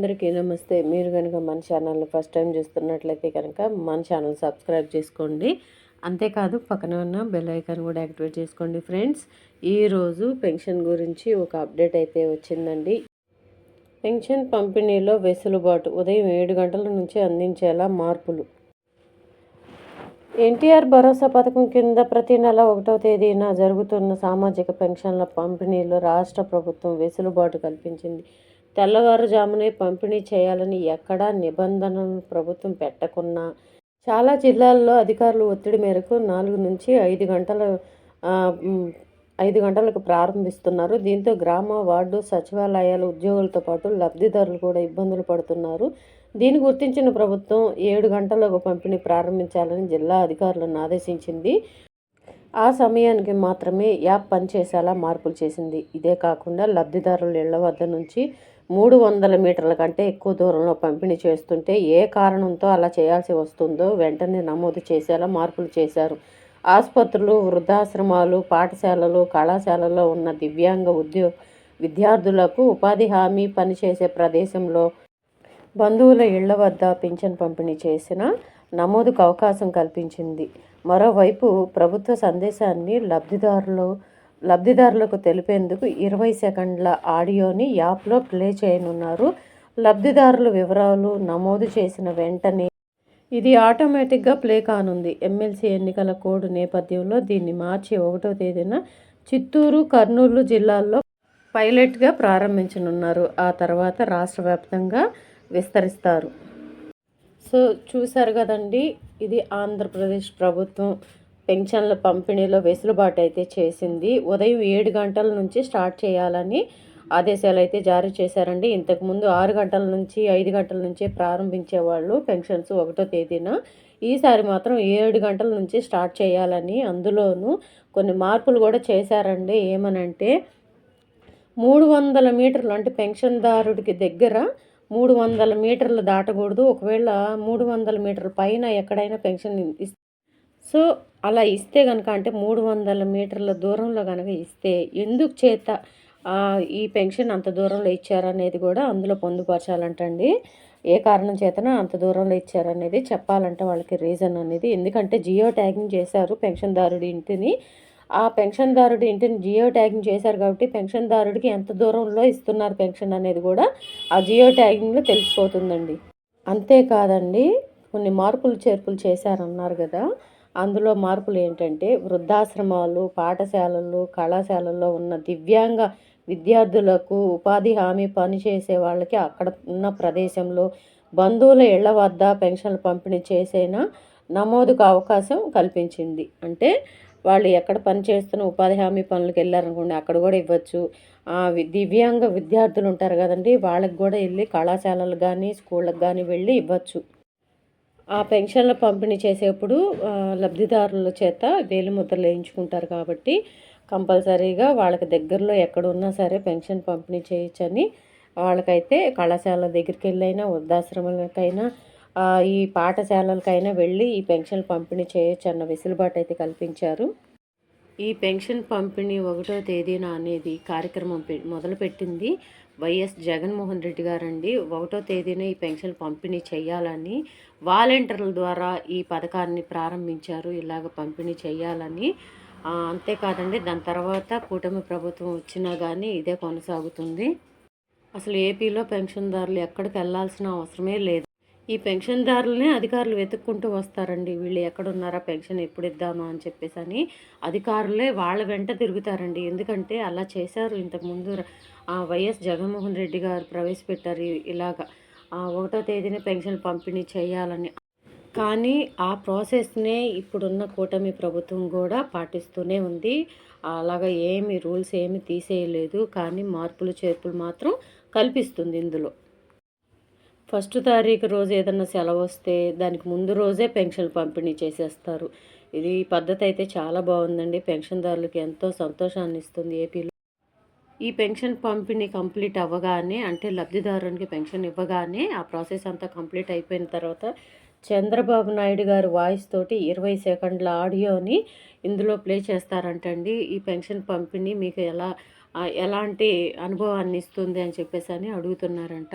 అందరికీ నమస్తే. మీరు కనుక మన ఛానల్ని ఫస్ట్ టైం చూస్తున్నట్లయితే కనుక మన ఛానల్ సబ్స్క్రైబ్ చేసుకోండి. అంతేకాదు పక్కన ఉన్న బెల్ ఐకాన్ కూడా యాక్టివేట్ చేసుకోండి ఫ్రెండ్స్. ఈరోజు పెన్షన్ గురించి ఒక అప్డేట్ అయితే వచ్చిందండి. పెన్షన్ పంపిణీలో వెసులుబాటు ఉదయం ఏడు గంటల నుంచి అందించేలా మార్పులు. ఎన్టీఆర్ భరోసా పథకం కింద ప్రతి నెల ఒకటో తేదీన జరుగుతున్న సామాజిక పెన్షన్ల పంపిణీలో రాష్ట్ర ప్రభుత్వం వెసులుబాటు కల్పించింది. తెల్లవారుజామునే పంపిణీ చేయాలని ఎక్కడా నిబంధనలు ప్రభుత్వం పెట్టకున్నా చాలా జిల్లాల్లో అధికారులు ఒత్తిడి మేరకు నాలుగు నుంచి ఐదు గంటల ఐదు గంటలకు ప్రారంభిస్తున్నారు. దీంతో గ్రామ వార్డు సచివాలయాల ఉద్యోగులతో పాటు లబ్ధిదారులు కూడా ఇబ్బందులు పడుతున్నారు. దీన్ని గుర్తించిన ప్రభుత్వం ఏడు గంటలకు పంపిణీ ప్రారంభించాలని జిల్లా అధికారులను ఆదేశించింది. ఆ సమయానికి మాత్రమే యాప్ పనిచేసేలా మార్పులు చేసింది. ఇదే కాకుండా లబ్ధిదారుల ఇళ్ళ వద్ద నుంచి మూడు వందల మీటర్ల కంటే ఎక్కువ దూరంలో పంపిణీ చేస్తుంటే ఏ కారణంతో అలా చేయాల్సి వస్తుందో వెంటనే నమోదు చేసేలా మార్పులు చేశారు. ఆసుపత్రులు వృద్ధాశ్రమాలు పాఠశాలలు కళాశాలలో ఉన్న దివ్యాంగ ఉద్యో విద్యార్థులకు ఉపాధి హామీ పనిచేసే ప్రదేశంలో బంధువుల ఇళ్ళ వద్ద పింఛన్ పంపిణీ చేసిన నమోదుకు అవకాశం కల్పించింది. మరోవైపు ప్రభుత్వ సందేశాన్ని లబ్ధిదారులు లబ్ధిదారులకు తెలిపేందుకు ఇరవై సెకండ్ల ఆడియోని యాప్లో ప్లే చేయనున్నారు. లబ్ధిదారుల వివరాలు నమోదు చేసిన వెంటనే ఇది ఆటోమేటిక్గా ప్లే కానుంది. ఎమ్మెల్సీ ఎన్నికల కోడ్ నేపథ్యంలో దీన్ని మార్చి ఒకటో తేదీన చిత్తూరు కర్నూలు జిల్లాల్లో పైలట్గా ప్రారంభించనున్నారు. ఆ తర్వాత రాష్ట్ర వ్యాప్తంగా విస్తరిస్తారు. సో చూశారు కదండి ఇది ఆంధ్రప్రదేశ్ ప్రభుత్వం పెన్షన్ల పంపిణీలో వెసులుబాటు అయితే చేసింది. ఉదయం ఏడు గంటల నుంచి స్టార్ట్ చేయాలని ఆదేశాలు అయితే జారీ చేశారండి. ఇంతకుముందు ఆరు గంటల నుంచి ఐదు గంటల నుంచే ప్రారంభించేవాళ్ళు పెన్షన్స్ ఒకటో తేదీన ఈసారి మాత్రం ఏడు గంటల నుంచి స్టార్ట్ చేయాలని అందులోనూ కొన్ని మార్పులు కూడా చేశారండి. ఏమనంటే మూడు వందల మీటర్లు అంటే పెన్షన్దారుడికి దగ్గర మూడు వందల మీటర్లు దాటకూడదు. ఒకవేళ మూడు వందల మీటర్ల పైన ఎక్కడైనా పెన్షన్ సో అలా ఇస్తే కనుక అంటే మూడు వందల మీటర్ల దూరంలో కనుక ఇస్తే ఎందుకు చేత ఈ పెన్షన్ అంత దూరంలో ఇచ్చారనేది కూడా అందులో పొందుపరచాలంటండి. ఏ కారణం చేతన అంత దూరంలో ఇచ్చారనేది చెప్పాలంటే వాళ్ళకి రీజన్ అనేది. ఎందుకంటే జియో ట్యాగింగ్ చేశారు పెన్షన్దారుడి ఇంటిని. ఆ పెన్షన్దారుడి ఇంటిని జియో ట్యాగింగ్ చేశారు కాబట్టి పెన్షన్దారుడికి ఎంత దూరంలో ఇస్తున్నారు పెన్షన్ అనేది కూడా ఆ జియో ట్యాగింగ్లో తెలిసిపోతుందండి. అంతేకాదండి కొన్ని మార్పులు చేర్పులు చేశారన్నారు కదా. అందులో మార్పులు ఏంటంటే వృద్ధాశ్రమాలు పాఠశాలలు కళాశాలల్లో ఉన్న దివ్యాంగ విద్యార్థులకు ఉపాధి హామీ పనిచేసే వాళ్ళకి అక్కడ ఉన్న ప్రదేశంలో బంధువుల ఇళ్ళ వద్ద పెన్షన్లు పంపిణీ చేసేనా నమోదుకు అవకాశం కల్పించింది. అంటే వాళ్ళు ఎక్కడ పని చేస్తున్న ఉపాధి హామీ పనులకు వెళ్ళారనుకోండి అక్కడ కూడా ఇవ్వచ్చు. దివ్యాంగ విద్యార్థులు ఉంటారు కదండి వాళ్ళకి కూడా వెళ్ళి కళాశాలలు కానీ స్కూళ్ళకి కానీ వెళ్ళి ఇవ్వచ్చు. ఆ పెన్షన్ల పంపిణీ చేసేప్పుడు లబ్ధిదారుల చేత వేలు ముద్రలు వేయించుకుంటారు కాబట్టి కంపల్సరీగా వాళ్ళకి దగ్గరలో ఎక్కడున్నా సరే పెన్షన్ పంపిణీ చేయొచ్చని వాళ్ళకైతే కళాశాల దగ్గరికి వెళ్ళైనా వృద్ధాశ్రమాలకైనా ఈ పాఠశాలలకైనా వెళ్ళి ఈ పెన్షన్ పంపిణీ చేయొచ్చు అన్న వెసులుబాటు అయితే కల్పించారు. ఈ పెన్షన్ పంపిణీ ఒకటో తేదీన అనేది కార్యక్రమం మొదలుపెట్టింది వైఎస్ జగన్మోహన్ రెడ్డి గారండి. ఒకటో తేదీన ఈ పెన్షన్ పంపిణీ చేయాలని వాలంటీర్ల ద్వారా ఈ పథకాన్ని ప్రారంభించారు. ఇలాగ పంపిణీ చేయాలని. అంతేకాదండి దాని తర్వాత కూటమి ప్రభుత్వం వచ్చినా కానీ ఇదే కొనసాగుతుంది. అసలు ఏపీలో పెన్షన్దారులు ఎక్కడికి వెళ్ళాల్సిన అవసరమే లేదు. ఈ పెన్షన్దారులనే అధికారులు వెతుక్కుంటూ వస్తారండి. వీళ్ళు ఎక్కడున్నారా పెన్షన్ ఎప్పుడు ఇద్దామా అని చెప్పేసి అని అధికారులే వాళ్ళ వెంట తిరుగుతారండి. ఎందుకంటే అలా చేశారు ఇంతకుముందు వైఎస్ జగన్మోహన్ రెడ్డి గారు ప్రవేశపెట్టారు ఇలాగా. ఒకటో తేదీన పెన్షన్ పంపిణీ చేయాలని. కానీ ఆ ప్రాసెస్నే ఇప్పుడున్న కూటమి ప్రభుత్వం కూడా పాటిస్తూనే ఉంది. అలాగా ఏమి రూల్స్ ఏమి తీసేయలేదు. కానీ మార్పులు చేర్పులు మాత్రం కల్పిస్తుంది ఇందులో. ఫస్ట్ తారీఖు రోజు ఏదన్నా సెలవు వస్తే దానికి ముందు రోజే పెన్షన్ పంపిణీ చేసేస్తారు. ఇది పద్ధతి అయితే చాలా బాగుందండి. పెన్షన్దారులకు ఎంతో సంతోషాన్ని ఇస్తుంది ఏపీలో. ఈ పెన్షన్ పంపిణీ కంప్లీట్ అవ్వగానే అంటే లబ్ధిదారునికి పెన్షన్ ఇవ్వగానే ఆ ప్రాసెస్ అంతా కంప్లీట్ అయిపోయిన తర్వాత చంద్రబాబు నాయుడు గారు వాయిస్ తోటి ఇరవై సెకండ్ల ఆడియోని ఇందులో ప్లే చేస్తారంటండి. ఈ పెన్షన్ పంపిణీ మీకు ఎలా ఎలాంటి అనుభవాన్ని ఇస్తుంది అని చెప్పేసి అని అడుగుతున్నారంట.